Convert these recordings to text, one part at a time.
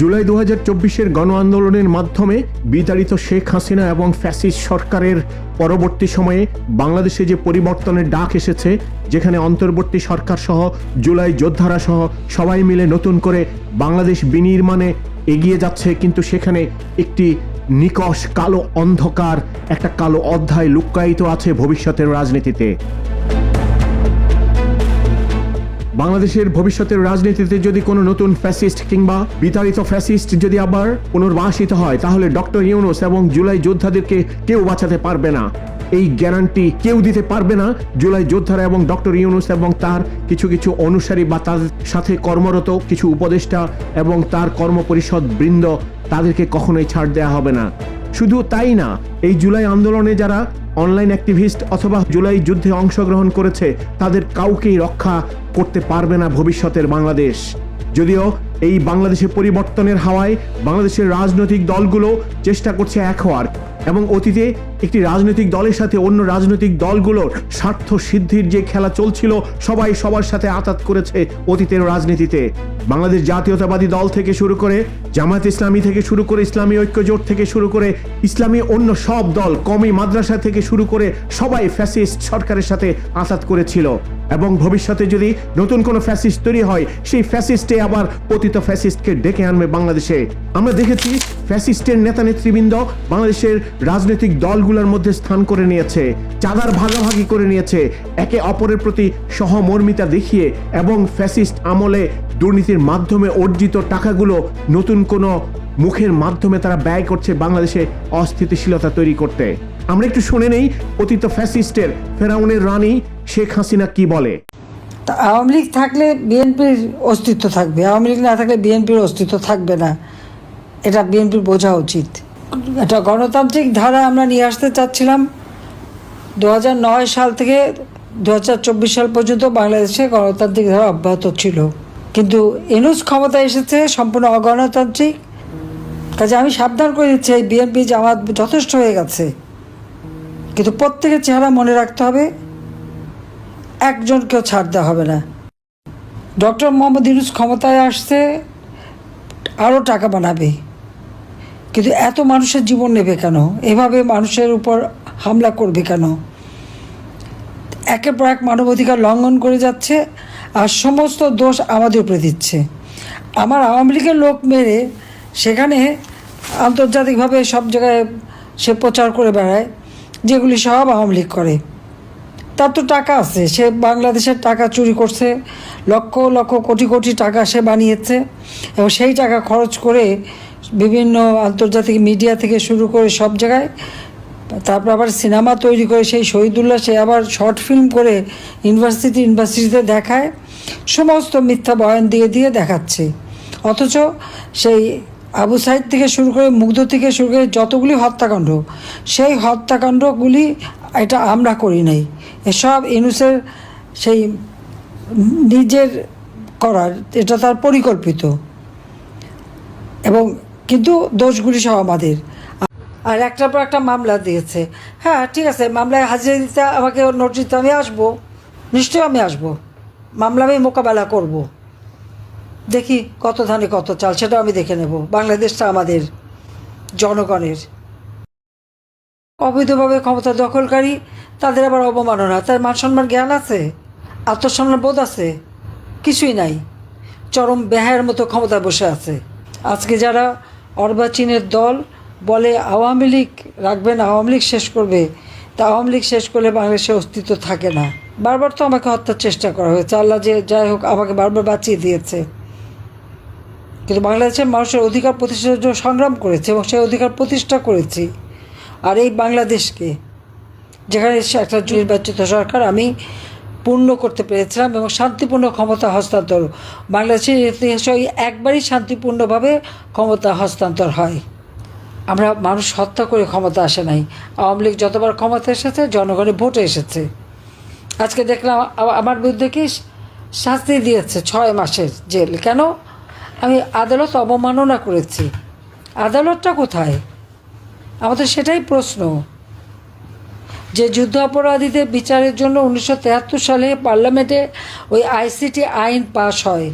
জুলাই দু হাজার চব্বিশের গণ আন্দোলনের মাধ্যমে বিতাড়িত শেখ হাসিনা এবং ফ্যাসিস্ট সরকারের পরবর্তী সময়ে বাংলাদেশে যে পরিবর্তনের ডাক এসেছে, যেখানে অন্তর্বর্তী সরকার সহ জুলাই যোদ্ধারা সহ সবাই মিলে নতুন করে বাংলাদেশ বিনির্মাণে এগিয়ে যাচ্ছে, কিন্তু সেখানে একটি নিকষ কালো অন্ধকার, একটা কালো অধ্যায় লুক্কায়িত আছে ভবিষ্যতের রাজনীতিতে। বাংলাদেশের ভবিষ্যতের রাজনীতিতে যদি কোনো নতুন ফ্যাসিস্ট কিংবা বিতাড়িত ফ্যাসিস্ট যদি আবার পুনর্বাসিত হয়, তাহলে ডক্টর ইউনুস এবং জুলাই যোদ্ধাদেরকে কেউ বাঁচাতে পারবে না। এই গ্যারান্টি কেউ দিতে পারবে না। জুলাই যোদ্ধারা এবং ডক্টর ইউনুস এবং তার কিছু কিছু অনুসারী বা তার সাথে কর্মরত কিছু উপদেষ্টা এবং তার কর্মপরিষদ বৃন্দ তাদেরকে কখনোই ছাড় দেওয়া হবে না। শুধু তাই না, এই জুলাই আন্দোলনে যারা অনলাইন অ্যাক্টিভিস্ট অথবা জুলাই যুদ্ধে অংশগ্রহণ করেছে, তাদের কাউকেই রক্ষা করতে পারবে না ভবিষ্যতের বাংলাদেশ। যদিও এই বাংলাদেশের পরিবর্তনের হাওয়ায় বাংলাদেশের রাজনৈতিক দলগুলো চেষ্টা করছে এক হওয়ার এবং অতীতে একটি রাজনৈতিক দলের সাথে অন্য রাজনৈতিক দলগুলোর স্বার্থ সিদ্ধির যে খেলা চলছিল, সবাই সবার সাথে আতাত করেছে অতীতের রাজনীতিতে। বাংলাদেশ জাতীয়তাবাদী দল থেকে শুরু করে, জামায়াত ইসলামী থেকে শুরু করে, ইসলামী ঐক্যজোট থেকে শুরু করে, ইসলামী অন্য সব দল কমি মাদ্রাসা থেকে শুরু করে সবাই ফ্যাসিস্ট সরকারের সাথে আতাত করেছিল। এবং ভবিষ্যতে যদি নতুন কোনো ফ্যাসিস্ট তৈরি হয়, সেই ফ্যাসিস্টে আবার পতিত ফ্যাসিস্টকে ডেকে আনবে বাংলাদেশে। আমরা দেখেছি, ফ্যাসিস্টের নেতা নেতৃবৃন্দ বাংলাদেশের রাজনৈতিক দলগুলোর মধ্যে স্থান করে নিয়েছে, চাঁদার ভাগাভাগি করে নিয়েছে, একে অপরের প্রতি সহমর্মিতা দেখিয়ে এবং ফ্যাসিস্ট আমলে দুর্নীতির মাধ্যমে অর্জিত টাকাগুলো নতুন কোনো মুখের মাধ্যমে তারা ব্যয় করছে বাংলাদেশে অস্থিতিশীলতা তৈরি করতে। আমরা একটু শুনে নেই অতীত ফ্যাসিস্টের ফেরাউনের রানী শেখ হাসিনা কি বলে। আওয়ামী লীগ থাকলে বিএনপির অস্তিত্ব থাকবে, আওয়ামী লীগ না থাকলে বিএনপির অস্তিত্ব থাকবে না। এটা বিএনপির বোঝা উচিত। এটা গণতান্ত্রিক ধারা আমরা নিয়ে আসতে চাচ্ছিলাম। দু সাল থেকে দু হাজার চব্বিশ সাল পর্যন্ত বাংলাদেশে গণতান্ত্রিক ধারা অব্যাহত ছিল। কিন্তু এনুস ক্ষমতা এসেছে সম্পূর্ণ অগণতান্ত্রিক। কাজে আমি সাবধান করে দিচ্ছি, এই বিএনপি জামাত যথেষ্ট হয়ে গেছে। কিন্তু প্রত্যেকের চেহারা মনে রাখতে হবে, একজনকেও ছাড় দেওয়া হবে না। ডক্টর মোহাম্মদ ইউনুস ক্ষমতায় আসছে, আরও টাকা বানাবে। কিন্তু এত মানুষের জীবন নেবে কেন? এভাবে মানুষের উপর হামলা করবে কেন? একের পর এক মানবাধিকার লঙ্ঘন করে যাচ্ছে আর সমস্ত দোষ আমাদের উপরে দিচ্ছে। আমার আওয়ামী লীগের লোক মেরে সেখানে আন্তর্জাতিকভাবে সব জায়গায় সে প্রচার করে বেড়ায়, যেগুলি সব আওয়ামী লীগ করে। তার তো টাকা আছে, সে বাংলাদেশের টাকা চুরি করছে, লক্ষ লক্ষ কোটি কোটি টাকা সে বানিয়েছে এবং সেই টাকা খরচ করে বিভিন্ন আন্তর্জাতিক মিডিয়া থেকে শুরু করে সব জায়গায়, তারপর আবার সিনেমা তৈরি করে সেই শহীদুল্লাহ, সে আবার শর্ট ফিল্ম করে ইউনিভার্সিটি ইউনিভার্সিটিতে দেখায়, সমস্ত মিথ্যা বয়ান দিয়ে দিয়ে দেখাচ্ছে। অথচ সেই আবু সাইদ থেকে শুরু করে মুগ্ধ থেকে শুরু করে যতগুলি হত্যাকাণ্ড, সেই হত্যাকাণ্ডগুলি এটা আমরা করি নাই। এসব ইনুসের সেই নিজের করার, এটা তার পরিকল্পিত। এবং কিন্তু দোষগুলি সব আমাদের। আর একটার পর একটা মামলা দিয়েছে। হ্যাঁ ঠিক আছে, মামলায় হাজিরা দিতে আমাকে নোটিশ দিতে আমি আসব। নিশ্চয়ই আমি আসব। মামলা আমি মোকাবেলা করব। দেখি কত ধানে কত চাল, সেটাও আমি দেখে নেব। বাংলাদেশটা আমাদের, জনগণের। অবৈধভাবে ক্ষমতা দখলকারী, তাদের আবার অবমাননা। তার মান সম্মান জ্ঞান আছে? আত্মসম্মান বোধ আছে? কিছুই নাই। চরম বেহায়ের মতো ক্ষমতায় বসে আছে। আজকে যারা অর্বাচীনের দল বলে আওয়ামী লীগ রাখবেন আওয়ামী লীগ শেষ করবে। তা আওয়ামী লীগ শেষ করলে বাংলাদেশের অস্তিত্ব থাকে না। বারবার তো আমাকে হত্যার চেষ্টা করা হয়েছে। আল্লাহ যে যাই হোক আমাকে বারবার বাঁচিয়ে দিয়েছে। কিন্তু বাংলাদেশের মানুষের অধিকার প্রতিষ্ঠার জন্য সংগ্রাম করেছে এবং সেই অধিকার প্রতিষ্ঠা করেছি। আর এই বাংলাদেশকে, যেখানে একটা নির্বাচিত সরকার, আমি পূর্ণ করতে পেরেছিলাম এবং শান্তিপূর্ণ ক্ষমতা হস্তান্তর। বাংলাদেশের ইতিহাসে একবারই শান্তিপূর্ণভাবে ক্ষমতা হস্তান্তর হয়। আমরা মানুষ হত্যা করে ক্ষমতা আসে নাই। আওয়ামী লীগ যতবার ক্ষমতা এসেছে, জনগণের ভোটে এসেছে। আজকে দেখলাম আমার বিরুদ্ধে কি শাস্তি দিয়েছে ছয় মাসের জেল। কেন? আমি আদালত অবমাননা করেছি। আদালতটা কোথায়? আমাদের সেটাই প্রশ্ন। যে যুদ্ধ অপরাধীদের বিচারের জন্য উনিশশো সালে পার্লামেন্টে ওই আইসিটি আইন পাশ হয়।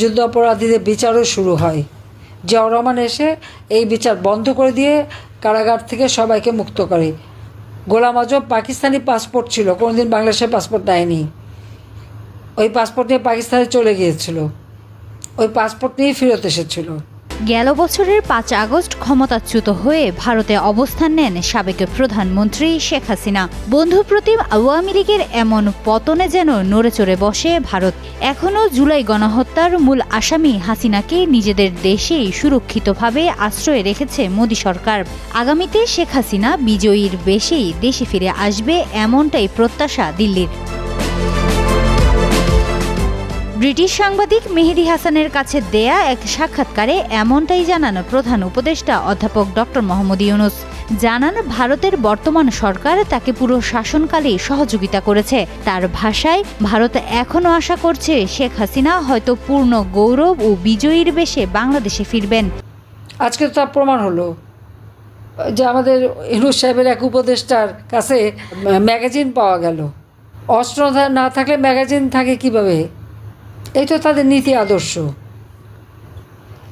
যুদ্ধ অপরাধীদের বিচারও শুরু হয়। জিয়াউর রহমান এসে এই বিচার বন্ধ করে দিয়ে কারাগার থেকে সবাইকে মুক্ত করে। গোলাম আজম পাকিস্তানি পাসপোর্ট ছিল, কোনোদিন বাংলাদেশের পাসপোর্ট নেয়নি ওই পাসপোর্ট নিয়ে পাকিস্তানে চলে গিয়েছিল। ওই পাসপোর্ট নিয়েই ফেরত এসেছিল। গেল বছরের পাঁচ আগস্ট ক্ষমতাচ্যুত হয়ে ভারতে অবস্থান নেন সাবেক প্রধানমন্ত্রী শেখ হাসিনা। বন্ধুপ্রতিম আওয়ামী লীগের এমন পতনে যেন নড়েচড়ে বসে ভারত, এখনও জুলাই গণহত্যার মূল আসামি হাসিনাকে নিজেদের দেশেই সুরক্ষিতভাবে আশ্রয় রেখেছে মোদী সরকার। আগামীতে শেখ হাসিনা বিজয়ীর বেশেই দেশে ফিরে আসবে এমনটাই প্রত্যাশা দিল্লির। ব্রিটিশ সাংবাদিক মেহেদি হাসানের কাছে দেয়া এক সাক্ষাৎকারে এমনটাই জানান প্রধান উপদেষ্টা অধ্যাপক ডক্টর মোহাম্মদ ইউনুস। জানান, ভারতের বর্তমান সরকার তাকে পুরো শাসনকালে সহযোগিতা করেছে। তার ভাষায়, ভারত এখনও আশা করছে শেখ হাসিনা হয়তো পূর্ণ গৌরব ও বিজয়ীর বেশে বাংলাদেশে ফিরবেন। আজকে তো প্রমাণ হলো। যে আমাদের ইনুস সাহেবের এক উপদেষ্টার কাছে ম্যাগাজিন পাওয়া গেল। অস্ত্র না থাকলে ম্যাগাজিন থাকে কীভাবে? এই তো তাদের নীতি আদর্শ।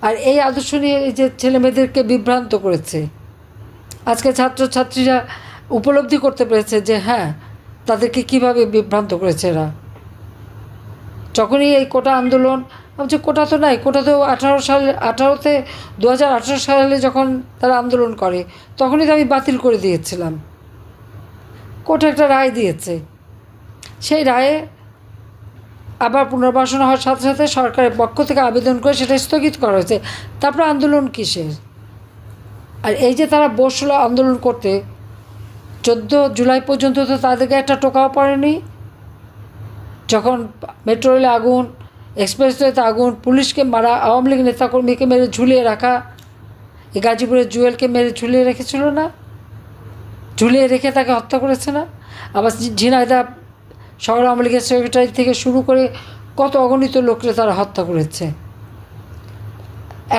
আর এই আদর্শ নিয়ে এই যে ছেলেমেয়েদেরকে বিভ্রান্ত করেছে, আজকে ছাত্রছাত্রীরা উপলব্ধি করতে পেরেছে যে হ্যাঁ তাদেরকে কীভাবে বিভ্রান্ত করেছে এরা। যখনই এই কোটা আন্দোলন ভাবছি কোটা তো নাই, কোটা তো আঠারো সালে, আঠারোতে দু হাজার আঠারো সালে যখন তারা আন্দোলন করে, তখনই তো আমি বাতিল করে দিয়েছিলাম। কোর্টে একটা রায় দিয়েছে। সেই রায়ে আবার পুনর্বাসন হওয়ার সাথে সাথে সরকারের পক্ষ থেকে আবেদন করে সেটা স্থগিত করা হয়েছে। তারপর আন্দোলন কিসের? আর এই যে তারা বসল আন্দোলন করতে, চোদ্দ জুলাই পর্যন্ত তো তাদেরকে একটা টোকাও পড়েনি। যখন মেট্রো রেলে আগুন এক্সপ্রেসওয়েতে আগুন, পুলিশকে মারা, আওয়ামী লীগ নেতাকর্মীকে মেরে ঝুলিয়ে রাখা, এই গাজীপুরের জুয়েলকে মেরে ঝুলিয়ে রেখেছিল না? ঝুলিয়ে রেখে তাকে হত্যা করেছে না? আবার ঝিনাইদা শহর আওয়ামী লীগের সেক্রেটারি থেকে শুরু করে কত অগণিত লোককে তারা হত্যা করেছে।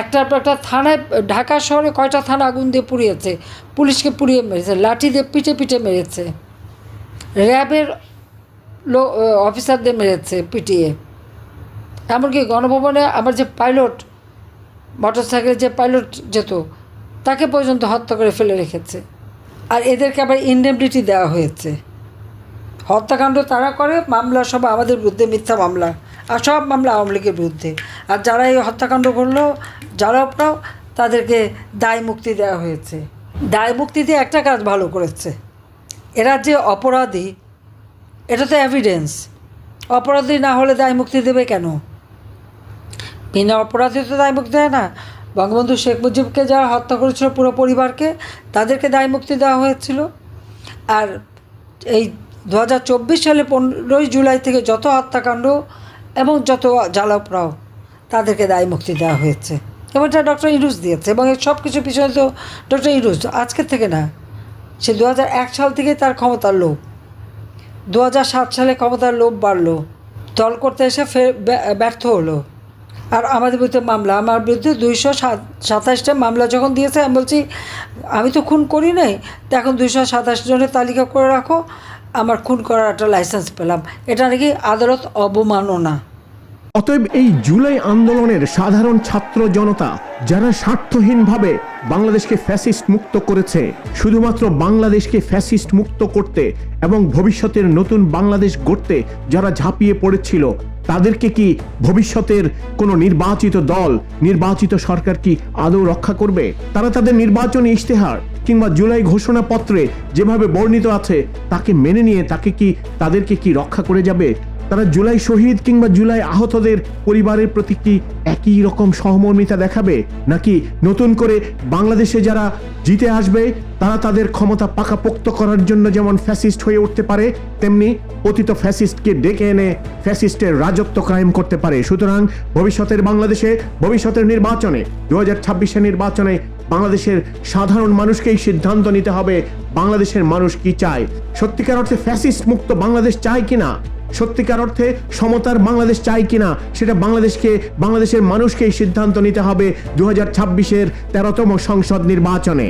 একটার পর একটা থানায়, ঢাকা শহরে কয়টা থানা আগুন দিয়ে পুড়িয়েছে, পুলিশকে পুড়িয়ে মেরেছে, লাঠি দিয়ে পিটে পিটে মেরেছে, র্যাবের লো অফিসারদের মেরেছে পিটিয়ে। এমনকি গণভবনে আমার যে পাইলট মোটরসাইকেলে যে পাইলট যেত, তাকে পর্যন্ত হত্যা করে ফেলে রেখেছে। আর এদেরকে আবার ইন্ডেমনিটি দেওয়া হয়েছে। হত্যাকাণ্ড তারা করে, মামলা সব আমাদের বিরুদ্ধে, মিথ্যা মামলা। আর সব মামলা আওয়ামী লীগের বিরুদ্ধে। আর যারা এই হত্যাকাণ্ড করল, যারা আপনাও তাদেরকে দায় মুক্তি দেওয়া হয়েছে। দায় মুক্তি দিয়ে একটা কাজ ভালো করেছে। এরা যে অপরাধী, এটা তো এভিডেন্স অপরাধী না হলে দায় মুক্তি দেবে কেন? বিনা অপরাধী তো দায় মুক্তি দেয় না। বঙ্গবন্ধু শেখ মুজিবকে যারা হত্যা করেছিল পুরো পরিবারকে, তাদেরকে দায় মুক্তি দেওয়া হয়েছিল। আর এই দু হাজার চব্বিশ সালে পনেরোই জুলাই থেকে যত হত্যাকাণ্ড এবং যত জ্বালাপড়াও তাদেরকে দায় মুক্তি দেওয়া হয়েছে। এবং এটা ডক্টর ইরুজ দিয়েছে এবং এই সব কিছু পিছনে তো ডক্টর ইরুজ, আজকের থেকে না, সে দু এক সাল থেকে তার ক্ষমতার লোভ। দু সাত সালে ক্ষমতার লোভ বাড়লো, দল করতে এসে ফের ব্য- ব্যর্থ হলো। আর আমাদের বিরুদ্ধে মামলা, আমার বিরুদ্ধে দুইশো সাত, সাতাশটা মামলা যখন দিয়েছে, আমি বলছি, আমি তো খুন করি নাই তো এখন দুইশো সাতাশ জনের তালিকা করে রাখো আমার খুন করার একটা লাইসেন্স পেলাম। এটা নাকি আদালত অবমাননা। অতএব এই জুলাই আন্দোলনের সাধারণ ছাত্র জনতা, যারা স্বার্থহীনভাবে বাংলাদেশকে ফ্যাসিস্ট মুক্ত করেছে, শুধুমাত্র বাংলাদেশকে ফ্যাসিস্ট মুক্ত করতে এবং ভবিষ্যতের নতুন বাংলাদেশ গড়তে যারা ঝাঁপিয়ে পড়েছিল, তাদেরকে কি ভবিষ্যতের কোনো নির্বাচিত দল, নির্বাচিত সরকার কি আদৌ রক্ষা করবে? তারা তাদের নির্বাচনী ইশতেহার কিংবা জুলাই ঘোষণাপত্রে যেভাবে বর্ণিত আছে, তাকে মেনে নিয়ে তাকে কি, তাদেরকে কি রক্ষা করে যাবে? তারা জুলাই শহীদ কিংবা জুলাই আহতদের পরিবারের প্রতি কি একই রকম সহমর্মিতা দেখাবে? নাকি নতুন করে বাংলাদেশে যারা জিতে আসবে, তারা তাদের ক্ষমতা পাকাপোক্ত করার জন্য যেমন ফ্যাসিস্ট হয়ে উঠতে পারে, তেমনি পতিত ফ্যাসিস্টকে ডেকে এনে ফ্যাসিস্টের রাজত্ব কায়েম করতে পারে। সুতরাং ভবিষ্যতের বাংলাদেশে, ভবিষ্যতের নির্বাচনে দু নির্বাচনে বাংলাদেশের সাধারণ মানুষকেই সিদ্ধান্ত নিতে হবে, বাংলাদেশের মানুষ কি চায়? সত্যিকার অর্থে ফ্যাসিস্ট মুক্ত বাংলাদেশ চায় কিনা? সত্যিকার অর্থে সমতার বাংলাদেশ চাই কিনা? সেটা বাংলাদেশকে, বাংলাদেশের মানুষকেই সিদ্ধান্ত নিতে হবে দু হাজার ছাব্বিশের তেরোতম সংসদ নির্বাচনে।